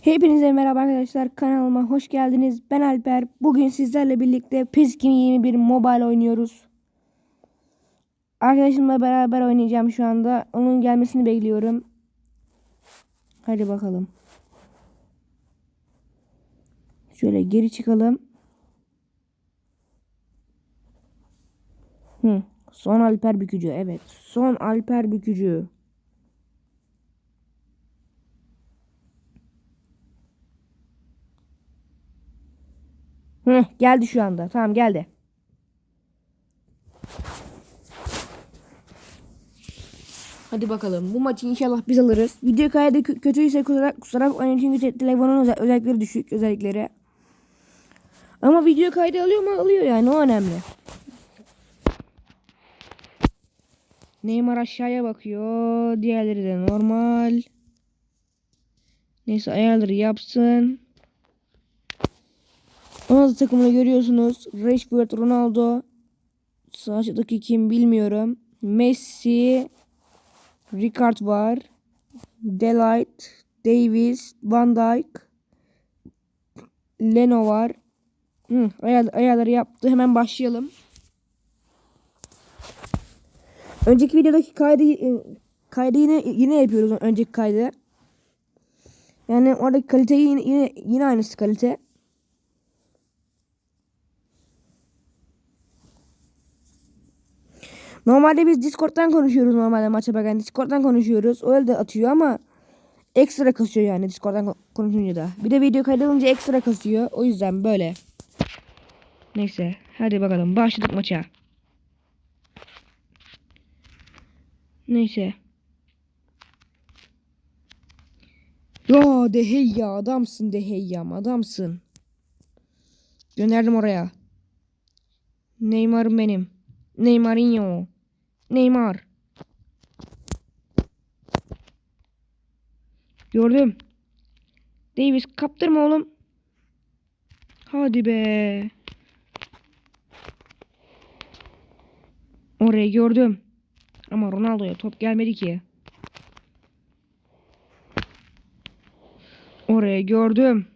Hepinize merhaba arkadaşlar kanalıma hoş geldiniz. Ben Alper. Bugün sizlerle birlikte PES 2021 Mobile oynuyoruz. Arkadaşımla beraber oynayacağım şu anda. Onun gelmesini bekliyorum. Hadi bakalım. Şöyle geri çıkalım. Hı. Son Alper Bükücü. Evet. Son Alper Bükücü. Hı, geldi şu anda. Tamam geldi. Hadi bakalım. Bu maçı inşallah biz alırız. Video kaydı kö- kötüyse kusura, kusura bakmayın çünkü te- telefonun özel- özellikleri düşük özellikleri. Ama video kaydı alıyor mu? Alıyor yani o önemli. Neymar aşağıya bakıyor. Diğerleri de normal. Neyse ayarları yapsın. Onun takımını görüyorsunuz. Rashford, Ronaldo. Sağdaki kim bilmiyorum. Messi, Ricard var. Delight, Davis, Van Dijk, Leno var. Hı, ayar, ayarları yaptı. Hemen başlayalım. Önceki videodaki kaydı e, kaydı yine yine yapıyoruz önceki kaydı. Yani oradaki kaliteyi yine yine, yine aynısı kalite. Normalde biz Discord'dan konuşuyoruz normalde maça bakan. Discord'dan konuşuyoruz. O elde atıyor ama ekstra kasıyor yani Discord'dan ko- konuşunca da. Bir de video kaydolunca ekstra kasıyor. O yüzden böyle. Neyse hadi bakalım başladık maça. Neyse. Ya Deheyya adamsın Deheyyam adamsın. Gönderdim oraya. Neymar'ım benim. Neymarinho. Neymar. Gördüm. Davis kaptırma oğlum. Hadi be. Orayı gördüm. Ama Ronaldo'ya top gelmedi ki. Orayı gördüm.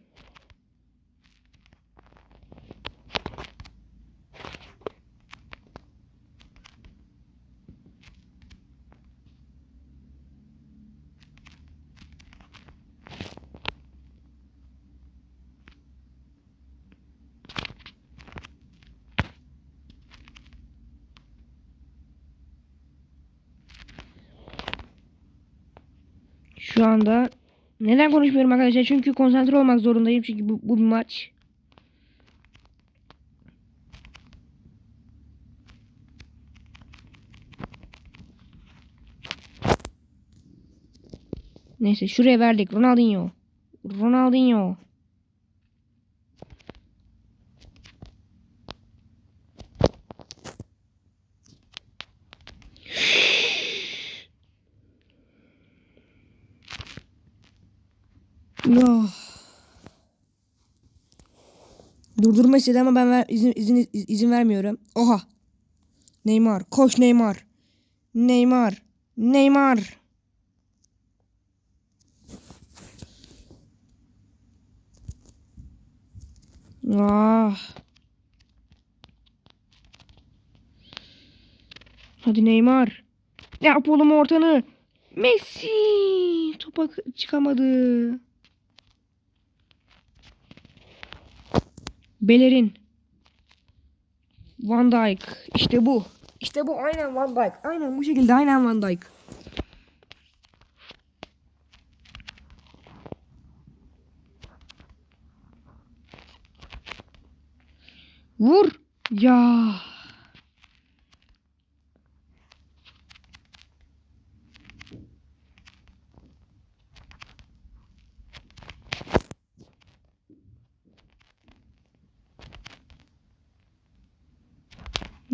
Şu anda neden konuşmuyorum arkadaşlar? Çünkü konsantre olmak zorundayım. Çünkü bu, bu bir maç. Neyse şuraya verdik. Ronaldinho. Ronaldinho. Ya. Durdurma istedi ama ben ver, izin, izin, izin vermiyorum. Oha. Neymar. Koş Neymar. Neymar. Neymar. Ah. Hadi Neymar. Yap oğlum ortanı. Messi. Topa çıkamadı. Bellerin. Van Dijk. İşte bu. İşte bu aynen Van Dijk. Aynen bu şekilde aynen Van Dijk. Vur. Ya.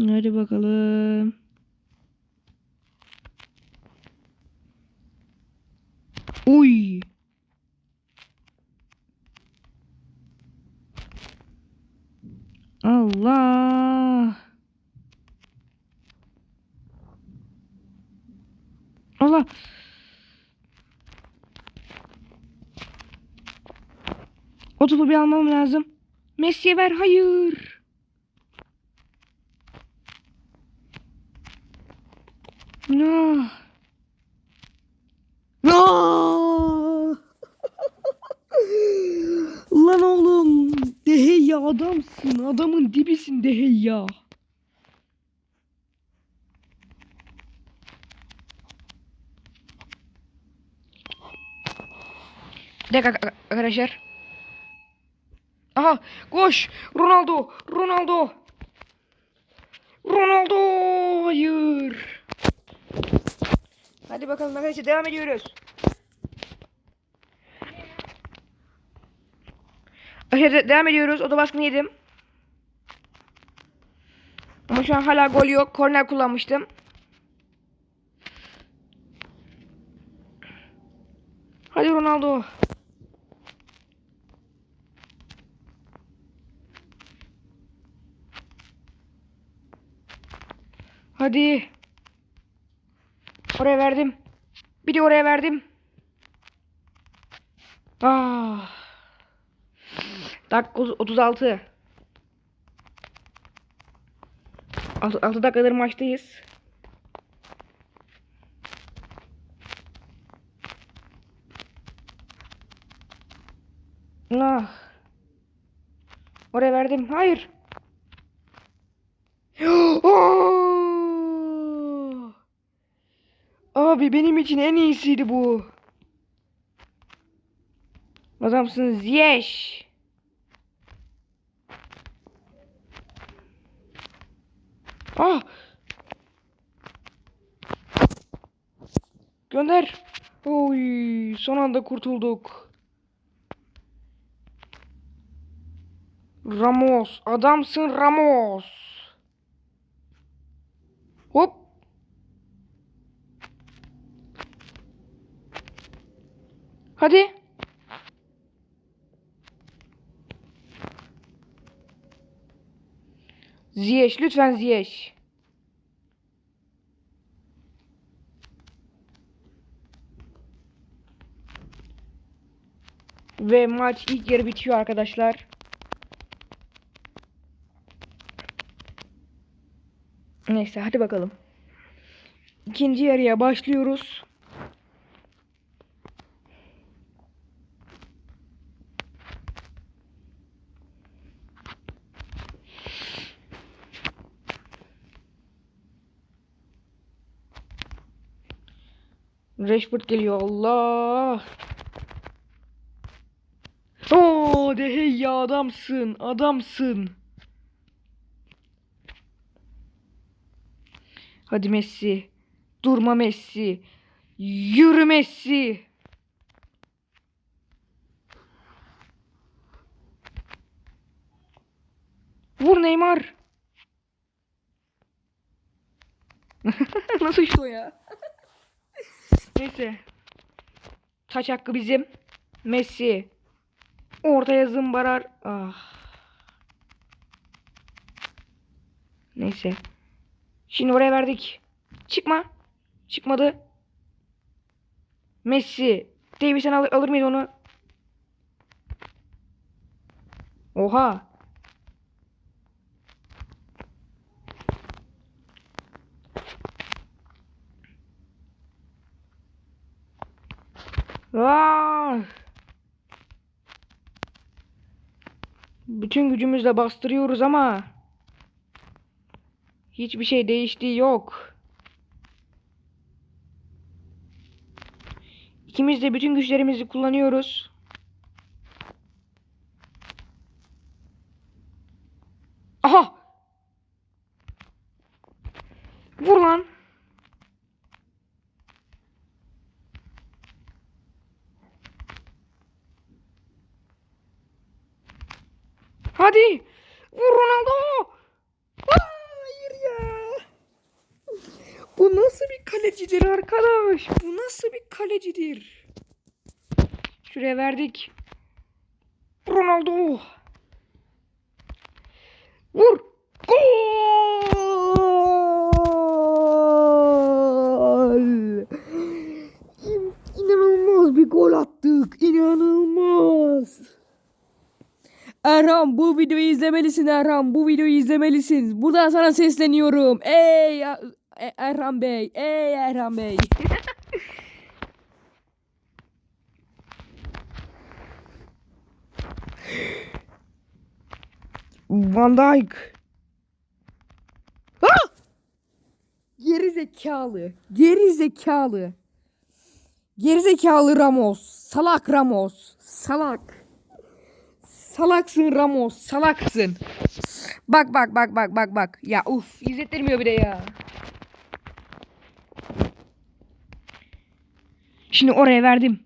Hadi bakalım. Uy. Allah. Allah. O topu bir almam lazım. Messi'ye ver. Hayır. No. No. Lan oğlum. Deheyya adamsın. Adamın dibisin Deheyya. Bir dakika ak- arkadaşlar. Aha koş. Ronaldo. Ronaldo. Ronaldo. Hayır. Hadi bakalım arkadaşlar devam ediyoruz. Arkadaşlar devam ediyoruz. O da baskını yedim. Ama şu an hala gol yok. Korner kullanmıştım. Hadi Ronaldo. Hadi. Oraya verdim. Bir de oraya verdim. Ah. Dakika 36. 6, 6 dakikadır maçtayız. Ah. Oraya verdim. Hayır. Oh! Abi benim için en iyisiydi bu. Adamsın Ziyech. Ah. Gönder. Oy, son anda kurtulduk. Ramos, adamsın Ramos. Hop. Hadi. Ziyech, lütfen Ziyech. Ve maç ilk yarı bitiyor arkadaşlar. Neyse hadi bakalım. İkinci yarıya başlıyoruz. Rashford geliyor Allah. Oo de hey ya adamsın adamsın. Hadi Messi. Durma Messi. Yürü Messi. Vur Neymar. Nasıl o ya? Neyse. Taç hakkı bizim. Messi. Ortaya zımbarar. Ah. Neyse. Şimdi oraya verdik. Çıkma. Çıkmadı. Messi. Davidson alır, alır mıydı onu? Oha. Bütün gücümüzle bastırıyoruz ama hiçbir şey değiştiği yok. İkimiz de bütün güçlerimizi kullanıyoruz. Aha! Vur lan. Hadi. Vur Ronaldo. Hayır ya. Bu nasıl bir kalecidir arkadaş? Bu nasıl bir kalecidir? Şuraya verdik. Ronaldo. Vur. Gol. İn- İnanılmaz bir gol attık. İnanılmaz. Erhan bu videoyu izlemelisin Erhan. Bu videoyu izlemelisin. Buradan sana sesleniyorum. Ey E- Erhan Bey. Ey Erhan Bey. Van Dijk. Ah! Geri zekalı. Geri zekalı. Geri zekalı Ramos. Salak Ramos. Salak. Salaksın Ramos. Salaksın. Bak bak bak bak bak bak. Ya uf izlettirmiyor bir de ya. Şimdi oraya verdim.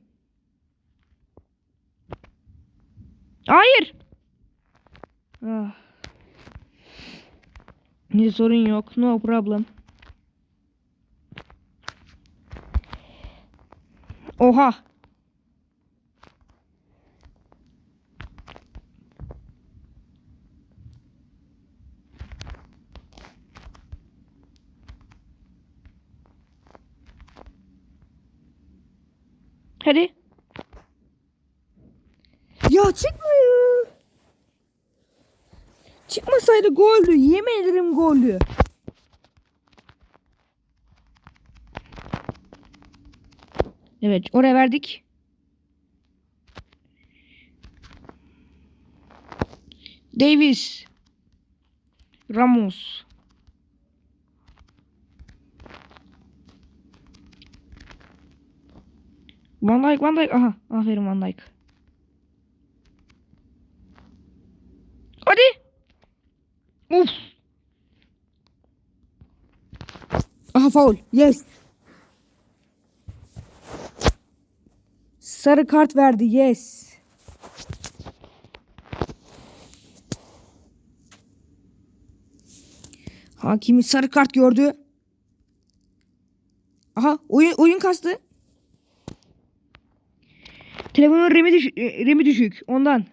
Hayır. Ah. Ne sorun yok. No problem. Oha. Hadi. Ya çıkma ya. Çıkmasaydı goldü. Yemin ederim goldü. Evet oraya verdik. Davis. Ramos. Van Dijk, Van Dijk. Aha, aferin Van Dijk. Hadi. Uf. Aha faul. Yes. Sarı kart verdi. Yes. Hakimi sarı kart gördü. Aha oyun oyun kastı. Telefonun remi, düş remi düşük ondan.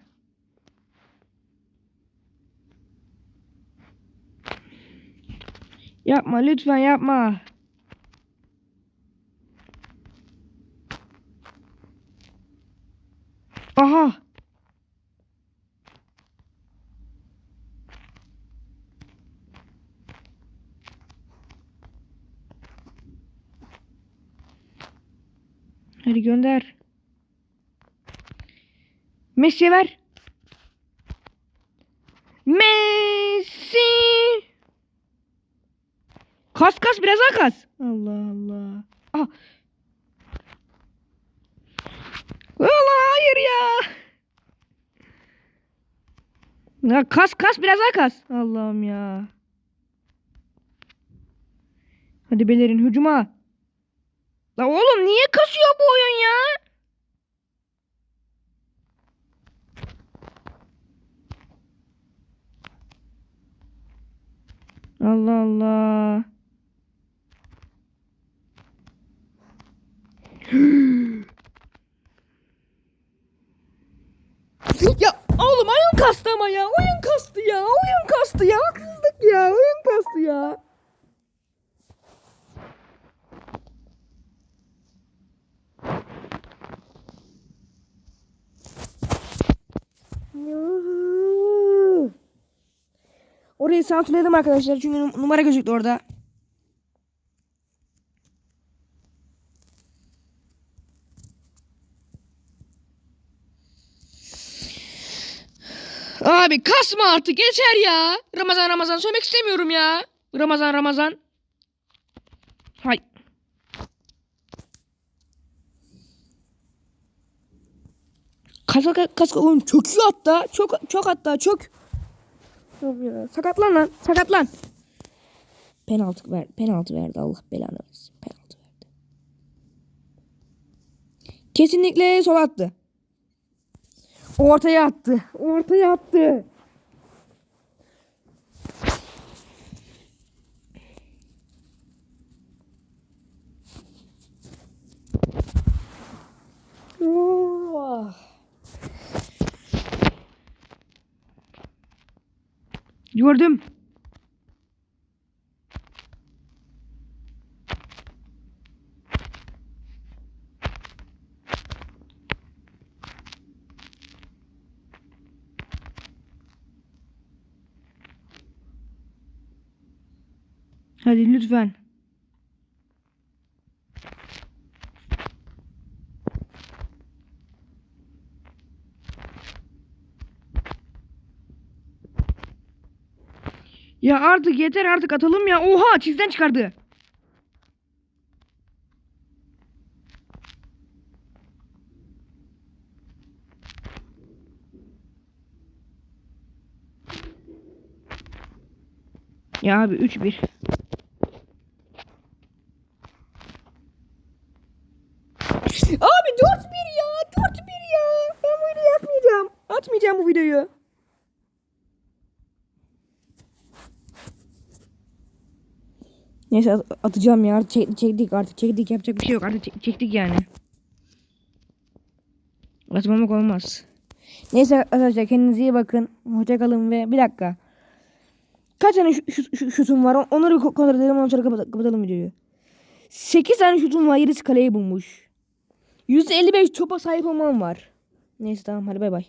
Yapma lütfen yapma. Aha. Hadi gönder. Messi'ye ver. Messi. Kas kas biraz daha kas. Allah Allah. Ah. Allah hayır ya. Ya kas kas biraz daha kas. Allah'ım ya. Hadi belerin hücuma. La oğlum niye kasıyor bu oyun ya? Allah Allah. ya oğlum oyun kastı ama ya. Oyun kastı ya. Oyun kastı ya. Haksızlık ya. Oyun kastı ya. Orayı sansürledim arkadaşlar çünkü num- numara gözüktü orada. Abi kasma artık yeter ya. Ramazan Ramazan söylemek istemiyorum ya. Ramazan Ramazan. Hay. Kasa kasa oğlum çöküyor hatta. Çok çok hatta çok. Sakatlan lan. Sakatlan. Penaltı ver, penaltı verdi Allah belanı versin. Penaltı verdi. Kesinlikle sol attı. Ortaya attı. Ortaya attı. Oh. Gördüm. Hadi lütfen. Ya artık yeter artık atalım ya. Oha çizden çıkardı. Ya abi 3-1. Abi 4-1 ya. 4-1 ya. Ben bu videoyu atmayacağım. Atmayacağım bu videoyu. Neyse at- atacağım ya. Çek, çektik artık. Çektik. Yapacak bir şey yok. Artık çek- çektik yani. Atmamak olmaz. Neyse arkadaşlar kendinize iyi bakın. Hoşça kalın ve bir dakika. Kaç tane şu, şu, şu- şutum var? Onları ko- kontrol edelim. Ondan sonra kapat- kapatalım videoyu. 8 tane şutum var. 7'si kaleyi bulmuş. 155 topa sahip olmam var. Neyse tamam hadi bay bay.